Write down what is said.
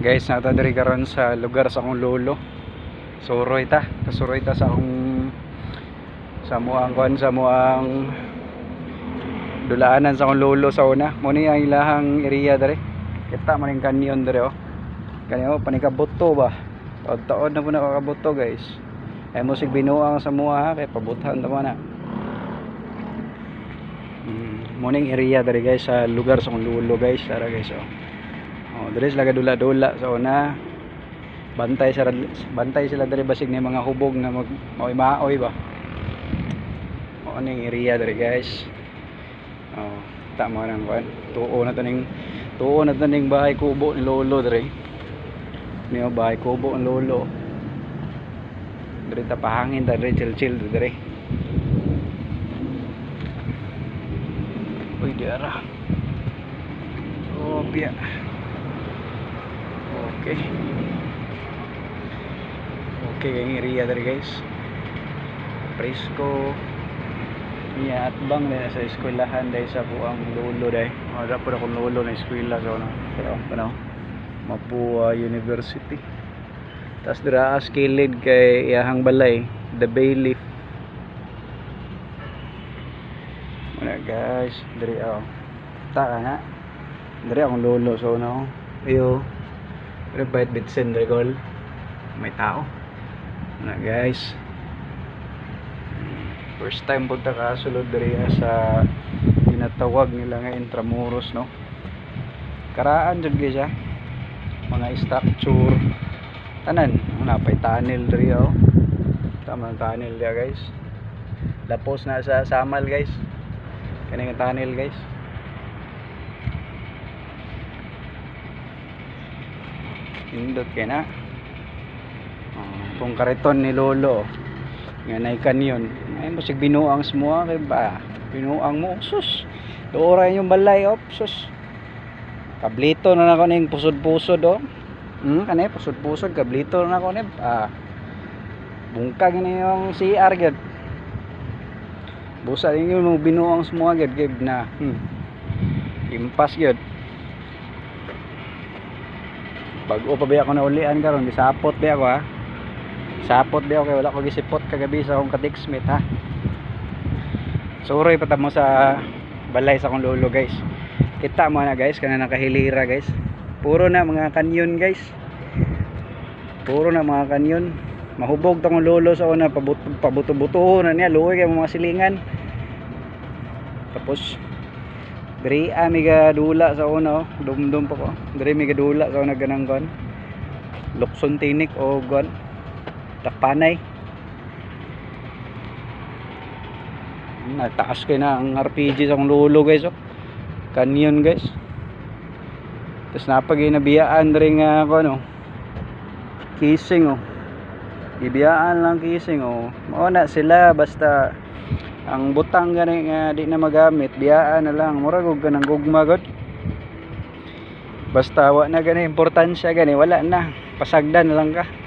Guys, nata diri karon sa lugar sa akong lolo. Suroy ta, kasuroy ta sa akong sa muang kuan sa muang dulaanan sa akong lolo sa una. Mo ni ang ilahang area diri. Kita man yung canyon diri oh. Kani oh panikabuto ba. Taod-taod na po nakakabuto guys. Ay mo sig binuang sa mua kay pabuthan ta na. Mm, morning area diri guys sa lugar sa akong lolo guys. Tara guys oh. Oh, diri sila kadula-dula sa una. Bantay sila bantay sila diri basig ni mga hubog nga mag maoy-maoy ba. Oh, ning area diri guys. Oh, tama nang kuan. Tuo na taning tuo na taning bahay kubo ni lolo diri. Niyo bahay kubo ang lolo. Diri ta pahangin ta diri chill-chill diri. Uy, di ara. Oh, biya. Okay. Okay, kayong area dari guys. Presko. Iya, at bang na sa eskwelahan dahil sa buang lolo dahil. Oh, dapat akong lolo na eskwela so no. Pero ano, Mapua University. Tas dira kilid kay iyahang balay, the Bayleaf. Wala guys, diri oh. Ta na. Diri akong lolo so no. Ayo. Pero bait bitsen regol. May tao. Na guys. First time punta ka sulod diri sa ginatawag nila nga Intramuros no. Karaan jud guys ah. Mga structure tanan napay tunnel diri oh. Tama tunnel dia guys. Lapos na sa Samal guys. Kani nga tunnel guys. Indot kay na. Oh, itong kariton ni Lolo. Nga na kanyon. Ay mo binuang semua kay ba. Binuang mo sus. Doora yung balay op sus. Kablito na nako ning pusod-pusod oh. Hmm, kanay pusod-pusod kablito na nako ni ah. Bungkag ni yung CR gyud. Busa din yung binuang semua gyud gyud na. Hmm. Impas gyud. Bago pa ba ako na ulian karon gisapot ba ako ha. Sapot ba ako kay wala ko gisipot kagabi sa akong ka-textmate ha. Suroy pa mo sa balay sa akong lolo guys. Kita mo na guys kana nakahilira guys. Puro na mga kanyon guys. Puro na mga kanyon. Mahubog tong lolo sa una pabuto pabuto-buto na niya luoy kay mga silingan. Tapos Diri ami ga dula sa una oh. Dumdum pa ko. Diri mi ga dula sa una ganang kon. Lukson tinik o gon. Takpanay. Nataas kay na ang RPG sa akong lulo guys oh. Canyon guys. Tapos napagay nabiyaan diri nga ako ano. Kissing oh. Ibiyaan lang kissing oh. Mao na sila basta ang butang gani nga di na magamit biyaan na lang. Murag og ganang gugma god. Basta wa na gani importansya gani wala na. Pasagdan na lang ka